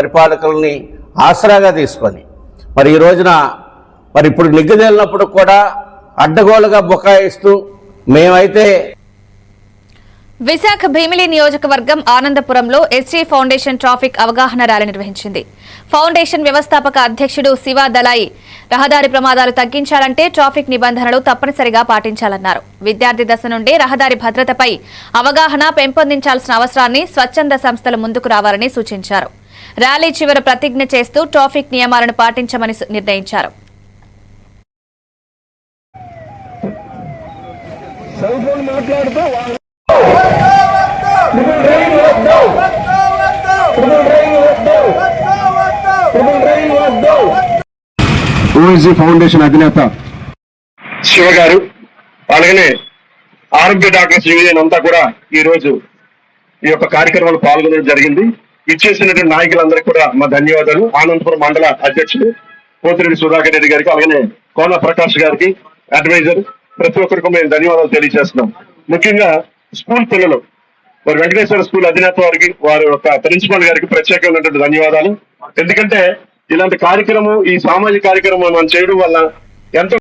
పరిపాలకులని ఆసరాగా తీసుకొని మరి ఈ రోజున మరి ఇప్పుడు నిగ్గుదేలినప్పుడు కూడా అడ్డగోలుగా బుకాయిస్తూ మేమైతే విశాఖ భీమిలి నియోజకవర్గం ఆనందపురంలో ఎస్జీ ఫౌండేషన్ ట్రాఫిక్ అవగాహన ర్యాలీ నిర్వహించింది. ఫౌండేషన్ వ్యవస్థాపక అధ్యక్షుడు శివ దలాయి రహదారి ప్రమాదాలు తగ్గించాలంటే ట్రాఫిక్ నిబంధనలు తప్పనిసరిగా పాటించాలన్నారు. విద్యార్థి దశ నుండి రహదారి భద్రతపై అవగాహన పెంపొందించాల్సిన అవసరాన్ని స్వచ్ఛంద సంస్థలు ముందుకు రావాలని సూచించారు. ర్యాలీ చివర ప్రతిజ్ఞ చేస్తూ ట్రాఫిక్ నియమాలను పాటించమని నిర్ణయించారు. ఓఎస్జీ ఫౌండేషన్ అధినేత. శివ గారు అలాగనే ఆరోగ్య డాక్టర్స్ యూనియన్ అంతా కూడా ఈ రోజు ఈ యొక్క కార్యక్రమంలో పాల్గొనడం జరిగింది. ఇచ్చేసినటువంటి నాయకులందరికీ కూడా మా ధన్యవాదాలు. ఆనందపురం మండల అధ్యక్షుడు పోతిరెడ్డి సుధాకర్ రెడ్డి గారికి అలాగే కోన ప్రకాష్ గారికి అడ్వైజర్ ప్రతి ఒక్కరికి మేము ధన్యవాదాలు తెలియజేస్తున్నాం. ముఖ్యంగా స్కూల్ పిల్లలు మరి వెంకటేశ్వర స్కూల్ అధినేత వారికి వారి యొక్క ప్రిన్సిపల్ గారికి ప్రత్యేకమైనటువంటి ధన్యవాదాలు. ఎందుకంటే ఇలాంటి కార్యక్రమం ఈ సామాజిక కార్యక్రమం మనం చేయడం వల్ల ఎంతో